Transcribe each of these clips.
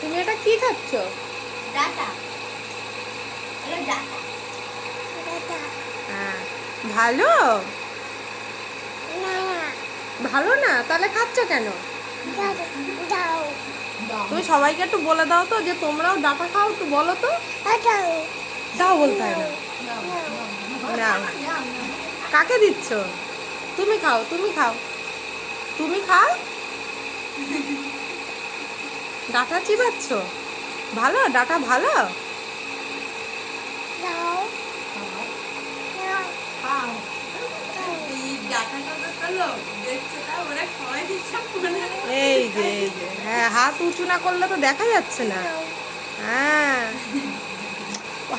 তুমি এটা কি খাচ্ছ? ডাটা। এটা ডাটা। হ্যাঁ। ভালো? ভালো না? তাহলে খাচ্ছ কেন? তুমি সবাইকে একটু বলে দাও তো যে তোমরাও ডাটা খাও একটু বলো তো। দাও। বলতে হয় না। না কাকে দিচ্ছ? তুমি খাও তুমি খাও। তুমি খাও? ডাটা চিবাচ্ছ? ভালো? ডাটা ভালো? যে এই যে। হ্যাঁ হাত উঁচু না করলে তো দেখা যাচ্ছে না। হ্যাঁ।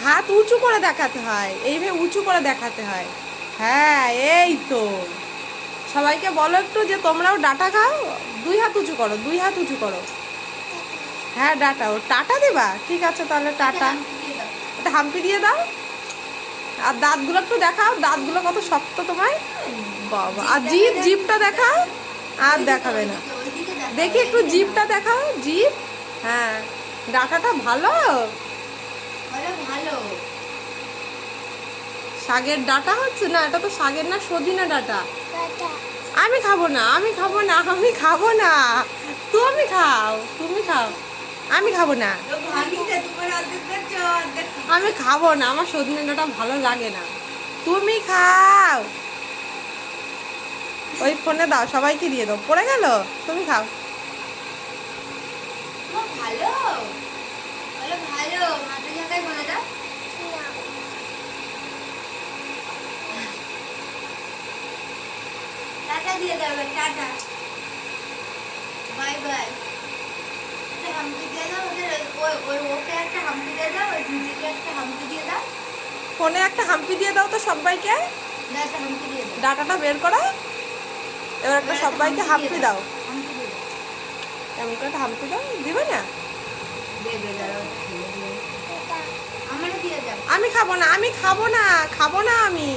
হাত উঁচু করে দেখাতে হয়। এইভাবে উঁচু করে দেখাতে হয়। হ্যাঁ এই তো। সবাইকে বলো একটু যে তোমরাও ডাটা খাও। দুই হাত উঁচু করো দুই হাত উঁচু করো। হ্যাঁ ডাটা। ও টাটা দেবা? ঠিক আছে তাহলে টাটা। দাও। হাম্পি দিয়ে দাও। আর দাঁতগুলো একটু দেখাও। দাঁতগুলো কত শক্ত তোমার? বাবা। আর জিভ জিপটা দেখাও। আর দেখাবে না। দেখি একটু জিভটা দেখাও। জিপ? হ্যাঁ। ডাটাটা ভালো? ভালো। শাকের ডাটা হচ্ছে না? এটা তো শাগের না সজিনা ডাটা। আমি খাব না আমি খাব না আমি খাব না। তুমি খাও তুমি খাও। আমি খাব না। আমি খাব না, আমার সজনে ডাটা ভালো লাগে না। তুমি খাও। ওই ফোনে দাও, সবাইকে দিয়ে দাও। পড়ে গেল? তুমি খাও। ভালো দিয়ে দাও টাটা বাই বাই একটা হামকি দিয়ে দাও ওদের ওই ওই হামকি দিয়ে দাও আর একটা হাম্পি দিয়ে দাও। ফোনে একটা হাম্পি দিয়ে দাও তো সবাইকে। ডাটাটা বের করো। এবার একটা সবাইকে হাম্পি দাও। এমন করে একটা হাম্পি দাও। দিবে না? আমি খাব না আমি খাব না খাব না আমি।